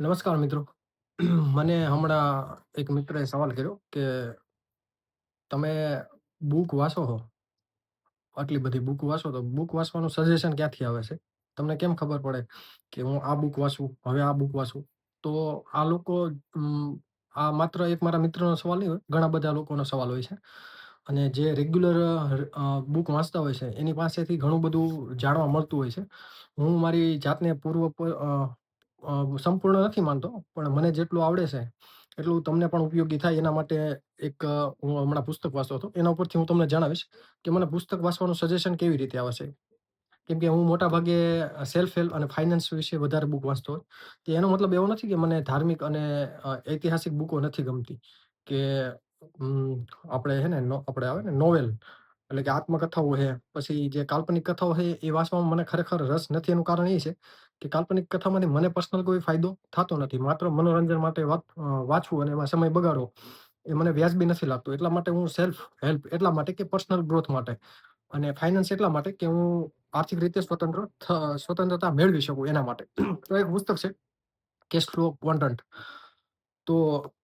નમસ્કાર મિત્રો. મને હમણાં એક મિત્રએ સવાલ કર્યો કે તમે બુક વાંચો છો? આટલી બધી બુક વાંચો તો બુક વાંચવાનું સજેશન ક્યાંથી આવે છે? તમને કેમ ખબર પડે કે હું આ બુક વાંચું, હવે આ બુક વાંચું? તો આ લોકો આ માત્ર એક મારા મિત્રનો સવાલ નહીં હોય, ઘણા બધા લોકોનો સવાલ હોય છે. અને જે રેગ્યુલર બુક વાંચતા હોય છે, એની પાસેથી ઘણું બધું જાણવા મળતું હોય છે. હું મારી જાતને પૂર્વ સંપૂર્ણ નથી માનતો, પણ મને જેટલું આવડે છે, એટલું તમને પણ ઉપયોગી થાય એના માટે એક હું હમણાં પુસ્તક વાંચતો હતો. એના ઉપરથી હું તમને જણાવીશ કે મને પુસ્તક વાંચવાનું સજેશન કેવી રીતે આવે છે. કેમ કે હું મોટાભાગે સેલ્ફ હેલ્પ અને ફાઇનાન્સ વિશે વધારે બુક વાંચતો હોય. તો એનો મતલબ એવો નથી કે મને ધાર્મિક અને ઐતિહાસિક બુકો નથી ગમતી કે આપણે હે ને આપણે આવે ને નોવેલ એટલે કે આત્મકથાઓ છે, પછી જે કાલ્પનિક કથાઓ છે, એ વાંચવામાં મને ખરેખર રસ નથી. એનું કારણ એ છે કે કાલ્પનિક કથામાંથી મને પર્સનલ કોઈ ફાયદો થતો નથી. માત્ર મનોરંજન માટે વાત વાંચવું અને એમાં સમય બગાડવો, એ મને વ્યાજબી નથી લાગતું. એટલા માટે હું સેલ્ફ હેલ્પ એટલા માટે કે પર્સનલ ગ્રોથ માટે અને ફાઇનાન્સ એટલા માટે કે હું આર્થિક રીતે સ્વતંત્ર સ્વતંત્રતા મેળવી શકું એના માટે. તો એક પુસ્તક છે કેશ ફ્લો ક્વોડ્રન્ટ. તો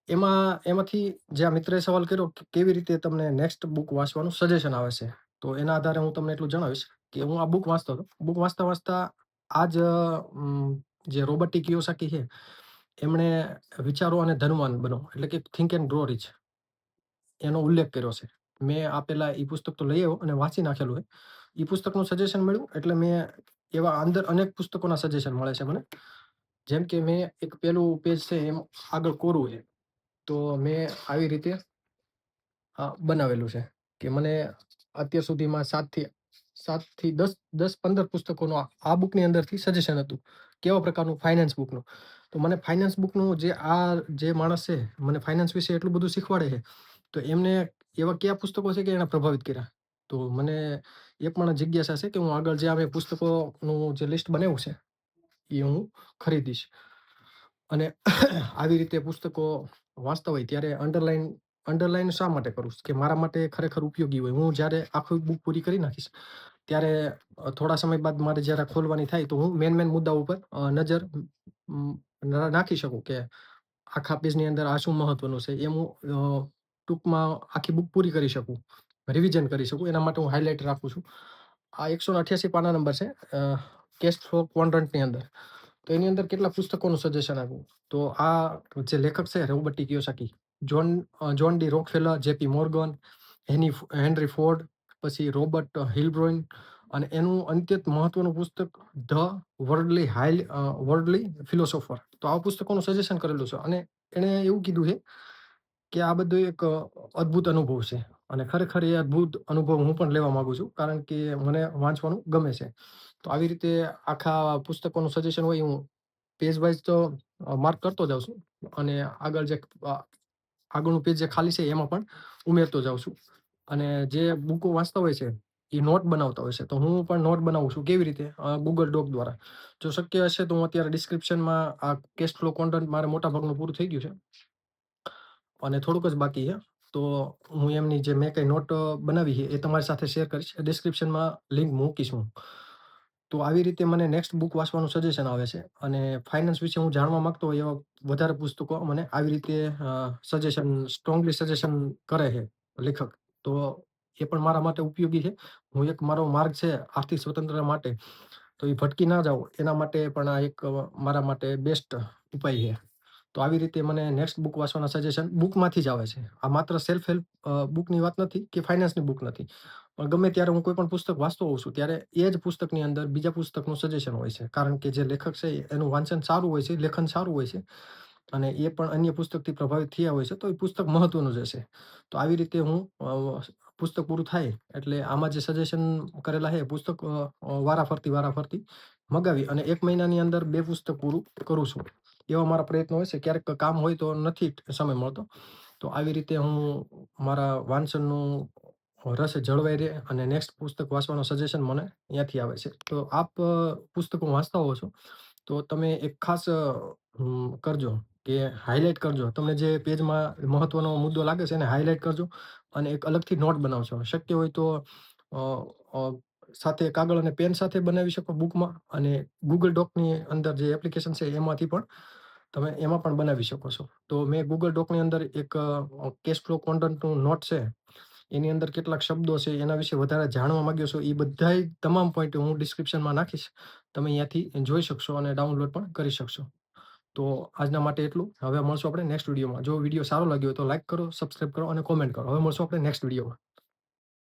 એમાં એમાંથી જે આ મિત્રએ સવાલ કર્યો કે કેવી રીતે તમને નેક્સ્ટ બુક વાંચવાનું સજેશન આવે છે. તો એના આધારે હું તમને એટલું જણાવીશ કે હું આ બુક વાંચતો હતો. બુક વાંચતા વાંચતા આ જ જે રોબર્ટ કિયોસાકી છે, એમણે વિચારો અને ધનવાન બનો એટલે કે થિંક એન્ડ ગ્રો રિચ એનો ઉલ્લેખ કર્યો છે. મેં આ પહેલા ઈ પુસ્તક તો લઈ આવ્યો અને વાંચી નાખેલું હોય ઈ પુસ્તકનું સજેશન મળ્યું એટલે મેં એવા અંદર અનેક પુસ્તકોના સજેશન મળે છે મને. જેમ કે મેં એક પેલું પેજ છે એમ આગળ કોરું છે. તો મેં આવી રીતે બનાવેલું છે કે મને અત્યાર સુધીમાં 7 થી 7 થી 10 10-15 પુસ્તકોનું આ બુકની અંદરથી સજેશન હતું. કેવા પ્રકારનું? ફાઇનાન્સ બુકનું. તો મને ફાઇનાન્સ બુકનું જે આ જે માણસ છે, મને ફાઇનાન્સ વિશે એટલું બધું શીખવાડે છે. તો એમને એવા કયા પુસ્તકો છે કે એને પ્રભાવિત કર્યા? તો મને એ પણ જિજ્ઞાસા છે કે હું આગળ જે આવે પુસ્તકોનું જે લિસ્ટ બનાવ્યું છે, એ હું ખરીદીશ. અને આવી રીતે પુસ્તકો વાંચતા હોય ત્યારે અંડરલાઈન અંડરલાઈન શા માટે કરું? કે મારા માટે ખરેખર ઉપયોગી હોય. હું જ્યારે આખી બુક પૂરી કરી નાખીશ, ત્યારે થોડા સમય બાદ મારે જ્યારે ખોલવાની થાય તો હું મેન મેન મુદ્દાઓ ઉપર નજર નાખી શકું કે આખા પેજની અંદર આ શું મહત્વનું છે? એમ હું ટૂંકમાં આખી બુક પૂરી કરી શકું, રિવિઝન કરી શકું. એના માટે હું હાઇલાઇટ રાખું છું. આ 188 પાના નંબર છે કેશ ફ્લો કોન્ડ્રન્ટની અંદર. તો એની અંદર કેટલા પુસ્તકોનું સજેશન આપું તો આ જે લેખક છે Robert T Kiyosaki, John John D Rockefeller, JP Morgan, Heni Henry Ford, પછી રોબર્ટ હિલબ્રોઇન અને એનું અત્યંત મહત્વનું પુસ્તક the worldly uh, worldly philosopher. તો આ પુસ્તકોનું સજેશન કરેલું છે અને એણે એવું કીધું છે કે આ બધું એક અદ્ભુત અનુભવ છે અને ખરેખર એ અદ્ભુત અનુભવ હું પણ લેવા માંગુ છું. કારણ કે મને વાંચવાનું ગમે છે. તો આવી રીતે આખા પુસ્તકોનું સજેશન હોય હું પેજ વાઈઝ તો માર્ક કરતો જાઉં છું અને આગળ જે આગળનું પેજ જે ખાલી છે એમાં પણ ઉમેરતો જાઉં છું. અને જે બુકો વાંચતા હોય છે, એ નોટ બનાવતા હોય છે. તો હું પણ નોટ બનાવું છું. કેવી રીતે? ગૂગલ ડોક દ્વારા. જો શક્ય હશે તો હું અત્યારે ડિસ્ક્રિપ્શનમાં આ કેશ ફ્લો કોન્ટન્ટ મારે મોટા ભાગનું પૂરું થઈ ગયું છે. અને થોડુંક જ બાકી છે. તો હું એમની જે મેં કંઈ નોટ બનાવી છે, એ તમારી સાથે શેર કરીશ. ડિસ્ક્રિપ્શનમાં લિંક મૂકીશ હું. તો આવી રીતે મને નેક્સ્ટ બુક વાંચવાનું સજેશન આવે છે અને ફાઇનાન્સ વિશે હું જાણવા માંગતો હોય એવા વધારે પુસ્તકો મને આવી રીતે સજેશન સ્ટ્રોંગલી સજેશન કરે છે લેખક. તો એ પણ મારા માટે ઉપયોગી છે. હું એક મારો માર્ગ છે આર્થિક સ્વતંત્રતા માટે તો એ ભટકી ના જાઉં એના માટે પણ આ એક મારા માટે બેસ્ટ ઉપાય છે. તો આવી રીતે મને નેક્સ્ટ બુક વાંચવાના સજેશન બુકમાંથી જ આવે છે. આ માત્ર સેલ્ફ હેલ્પ બુકની વાત નથી કે ફાઇનાન્સની બુક નથી. પણ ગમે ત્યારે હું કોઈ પણ પુસ્તક વાંચતો હોઉં છું, ત્યારે એ જ પુસ્તકની અંદર બીજા પુસ્તકનું સજેશન હોય છે. કારણ કે જે લેખક છે એનું વાંચન સારું હોય છે, લેખન સારું હોય છે અને એ પણ અન્ય પુસ્તકથી પ્રભાવિત થયા હોય છે, તો એ પુસ્તક મહત્વનું જ હશે. તો આવી રીતે હું પુસ્તક પૂરું થાય એટલે આમાં જે સજેશન કરેલા છે પુસ્તક વારા ફરતી વારાફરતી વારાફરતી મગાવી અને એક મહિનાની અંદર બે પુસ્તક પૂરું કરું છું. એવા મારા પ્રયત્નો હોય છે. ક્યારેક કામ હોય તો નથી સમય મળતો. તો આવી રીતે હું મારા વાંચનનું રસ જળવાઈ રહે અને નેક્સ્ટ પુસ્તક વાંચવાનું સજેશન મને ત્યાંથી આવે છે. તો આપ પુસ્તકો વાંચતા હો છો, તો તમે એક ખાસ કરજો કે હાઇલાઇટ કરજો. તમને જે પેજમાં મહત્વનો મુદ્દો લાગે છે એને હાઇલાઇટ કરજો અને એક અલગથી નોટ બનાવજો. શક્ય હોય તો સાથે કાગળ અને પેન સાથે બનાવી શકો બુકમાં અને ગૂગલ ડોકની અંદર જે એપ્લિકેશન છે એમાંથી પણ તમે એમાં પણ બનાવી શકો છો. તો મેં ગૂગલ ડોકની અંદર એક કેશ ફ્લો કોન્ટન્ટનું નોટ છે. એની અંદર કેટલાક શબ્દો છે, એના વિશે વધારે જાણવા માંગ્યો છો, એ બધાય તમામ પોઈન્ટ હું ડિસ્ક્રિપ્શનમાં નાખીશ. તમે અહીંયાથી જોઈ શકશો અને ડાઉનલોડ પણ કરી શકશો. તો આજના માટે એટલું. હવે મળશું આપણે નેક્સ્ટ વિડીયોમાં. જો વીડિયો સારો લાગ્યો તો લાઈક કરો, સબસ્ક્રાઈબ કરો અને કોમેન્ટ કરો. હવે મળશું આપણે નેક્સ્ટ વિડીયોમાં.